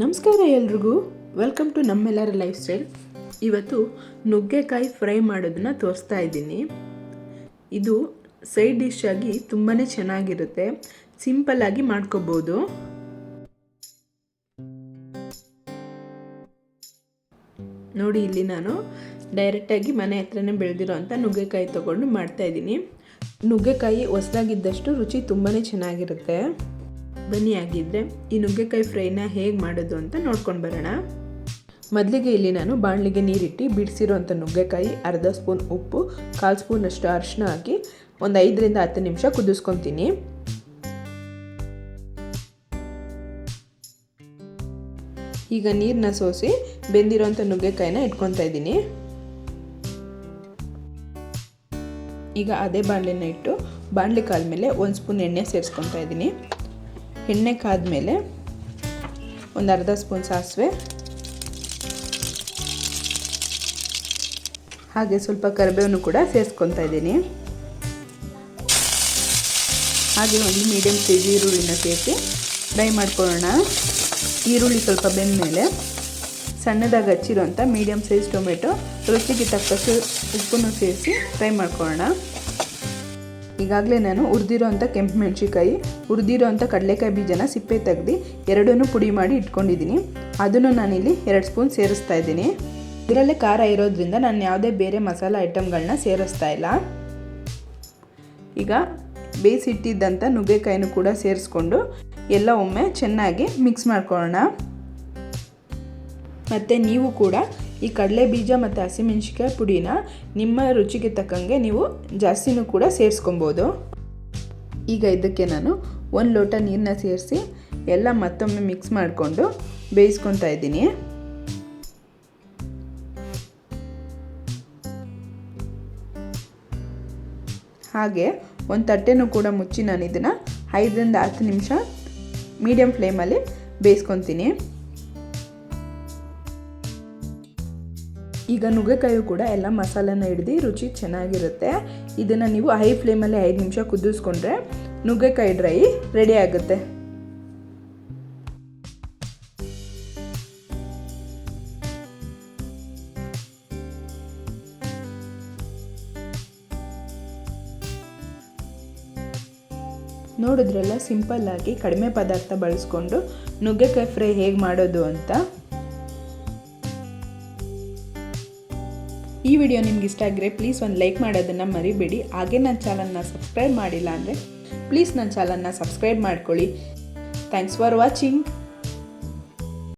ನಮಸ್ಕಾರ ಎಲ್ರಿಗೂ. Welcome to ನಮ್ಮೆಲ್ಲರ ಲೈಫ್ ಸ್ಟೈಲ್ ಇವತ್ತು ನುಗ್ಗೆಕಾಯಿ ಫ್ರೈ ಮಾಡೋದನ್ನ ತೋರಿಸ್ತಾ ಇದ್ದೀನಿ. ಇದು ಸೈಡ್ ಡಿಶ್ ಆಗಿ ತುಂಬಾ ಚೆನ್ನಾಗಿರುತ್ತೆ. ಸಿಂಪಲ್ಲಾಗಿ ಮಾಡ್ಕೋಬೋದು. ನೋಡಿ, ಇಲ್ಲಿ ನಾನು ಡೈರೆಕ್ಟಾಗಿ ಮನೆ ಹತ್ರನೇ ಬೆಳೆದಿರೋ ಅಂಥ ನುಗ್ಗೆಕಾಯಿ ಮಾಡ್ತಾ ಮಾಡ್ತಾಯಿದ್ದೀನಿ ನುಗ್ಗೆಕಾಯಿ ಹೊಸದಾಗಿದ್ದಷ್ಟು ರುಚಿ ತುಂಬಾ ಚೆನ್ನಾಗಿರುತ್ತೆ. ಬನ್ನಿ ಆಗಿದ್ದರೆ ಈ ನುಗ್ಗೆಕಾಯಿ ಫ್ರೈನ ಹೇಗೆ ಮಾಡೋದು ಅಂತ ನೋಡ್ಕೊಂಡು ಬರೋಣ. ಮೊದಲಿಗೆ ಇಲ್ಲಿ ನಾನು ಬಾಣಲಿಗೆ ನೀರಿಟ್ಟು ಬಿಡಿಸಿರೋಂಥ ನುಗ್ಗೆಕಾಯಿ ಅರ್ಧ ಸ್ಪೂನ್ ಉಪ್ಪು, ಕಾಲು ಸ್ಪೂನಷ್ಟು ಅರಿಶಿನ ಹಾಕಿ ಒಂದು ಐದರಿಂದ ಹತ್ತು ನಿಮಿಷ ಕುದಿಸ್ಕೊತೀನಿ. ಈಗ ನೀರನ್ನ ಸೋಸಿ ಬೆಂದಿರೋಂಥ ನುಗ್ಗೆಕಾಯಿನ ಇಟ್ಕೊತಾ ಇದ್ದೀನಿ. ಈಗ ಅದೇ ಬಾಣಲಿನ ಇಟ್ಟು ಬಾಣಲಿ ಕಾದ್ಮೇಲೆ ಒಂದು ಸ್ಪೂನ್ ಎಣ್ಣೆ ಸೇರಿಸ್ಕೊತಾ ಇದ್ದೀನಿ. ಎಣ್ಣೆ ಕಾದ್ಮೇಲೆ ಒಂದು ಅರ್ಧ ಸ್ಪೂನ್ ಸಾಸಿವೆ. ಹಾಗೆ ಸ್ವಲ್ಪ ಕರಿಬೇವನ್ನು ಕೂಡ ಸೇರಿಸ್ಕೊತಾ ಇದ್ದೀನಿ. ಹಾಗೆ ಒಂದು ಮೀಡಿಯಮ್ ಸೈಜ್ ಈರುಳ್ಳಿನ ಸೇರಿಸಿ ಫ್ರೈ ಮಾಡ್ಕೊಳ್ಳೋಣ. ಈರುಳ್ಳಿ ಸ್ವಲ್ಪ ಬೆಂದಮೇಲೆ ಸಣ್ಣದಾಗಿ ಹಚ್ಚಿರೋಂಥ ಮೀಡಿಯಮ್ ಸೈಜ್ ಟೊಮೆಟೊ, ರುಚಿಗೆ ತಕ್ಕಷ್ಟು ಉಪ್ಪನ್ನು ಸೇರಿಸಿ ಫ್ರೈ ಮಾಡ್ಕೊಳ್ಳೋಣ. ಈಗಾಗಲೇ ನಾನು ಹುರಿದಿರೋ ಕೆಂಪು ಮೆಣಸಿಕಾಯಿ ಹುರಿದಿರೋ ಕಡಲೆಕಾಯಿ ಬೀಜನ ಸಿಪ್ಪೆ ತೆಗ್ದು ಎರಡನ್ನೂ ಪುಡಿ ಮಾಡಿ ಇಟ್ಕೊಂಡಿದ್ದೀನಿ. ಅದನ್ನು ನಾನಿಲ್ಲಿ ಎರಡು ಸ್ಪೂನ್ ಸೇರಿಸ್ತಾ ಇದ್ದೀನಿ. ಇದರಲ್ಲೇ ಖಾರ ಇರೋದ್ರಿಂದ ನಾನು ಯಾವುದೇ ಬೇರೆ ಮಸಾಲ ಐಟಮ್ಗಳನ್ನ ಸೇರಿಸ್ತಾ ಇಲ್ಲ. ಈಗ ಬೇಯಿಸಿಟ್ಟಿದ್ದಂಥ ನುಗ್ಗೆಕಾಯಿನೂ ಕೂಡ ಸೇರಿಸ್ಕೊಂಡು ಎಲ್ಲ ಒಮ್ಮೆ ಚೆನ್ನಾಗಿ ಮಿಕ್ಸ್ ಮಾಡ್ಕೊಳ್ಳೋಣ. ಮತ್ತು ನೀವು ಕೂಡ ಈ ಕಡಲೆ ಬೀಜ ಮತ್ತು ಹಸಿಮೆಣ್ಸಿಕಾಯಿ ಪುಡಿನ ನಿಮ್ಮ ರುಚಿಗೆ ತಕ್ಕಂಗೆ ನೀವು ಜಾಸ್ತಿನೂ ಕೂಡ ಸೇರಿಸ್ಕೊಬೋದು. ಈಗ ಇದಕ್ಕೆ ನಾನು ಒಂದು ಲೋಟ ನೀರನ್ನ ಸೇರಿಸಿ ಎಲ್ಲ ಮತ್ತೊಮ್ಮೆ ಮಿಕ್ಸ್ ಮಾಡಿಕೊಂಡು ಬೇಯಿಸ್ಕೊತಾ ಇದ್ದೀನಿ. ಹಾಗೆ ಒಂದು ತಟ್ಟೆನೂ ಕೂಡ ಮುಚ್ಚಿ ನಾನು ಇದನ್ನು ಐದರಿಂದ ಹತ್ತು ನಿಮಿಷ ಮೀಡಿಯಮ್ ಫ್ಲೇಮಲ್ಲಿ ಬೇಯಿಸ್ಕೊತೀನಿ. ಈಗ ನುಗ್ಗೆಕಾಯಿ ಕೂಡ ಎಲ್ಲ ಮಸಾಲೆನ ಹಿಡ್ದು ರುಚಿ ಚೆನ್ನಾಗಿರುತ್ತೆ. ಇದನ್ನು ನೀವು ಹೈ ಫ್ಲೇಮಲ್ಲಿ ಐದು ನಿಮಿಷ ಕುದಿಸ್ಕೊಂಡ್ರೆ ನುಗ್ಗೆಕಾಯಿ ಡ್ರೈ ರೆಡಿ ಆಗುತ್ತೆ. ನೋಡಿದ್ರೆಲ್ಲ ಸಿಂಪಲ್ಲಾಗಿ ಕಡಿಮೆ ಪದಾರ್ಥ ಬಳಸ್ಕೊಂಡು ನುಗ್ಗೆಕಾಯಿ ಫ್ರೈ ಹೇಗೆ ಮಾಡೋದು ಅಂತ. ಈ ವಿಡಿಯೋ ನಿಮ್ಗೆ ಇಷ್ಟ ಆಗಿದ್ರೆ ಪ್ಲೀಸ್ ಒಂದು ಲೈಕ್ ಮಾಡೋದನ್ನು ಮರಿಬೇಡಿ. ಹಾಗೆ ನನ್ನ ಚಾನಲ್ನ ಸಬ್ಸ್ಕ್ರೈಬ್ ಮಾಡಿಲ್ಲ ಅಂದರೆ ಪ್ಲೀಸ್ ನನ್ನ ಚಾನಲ್ನ ಸಬ್ಸ್ಕ್ರೈಬ್ ಮಾಡ್ಕೊಳ್ಳಿ. Thanks for watching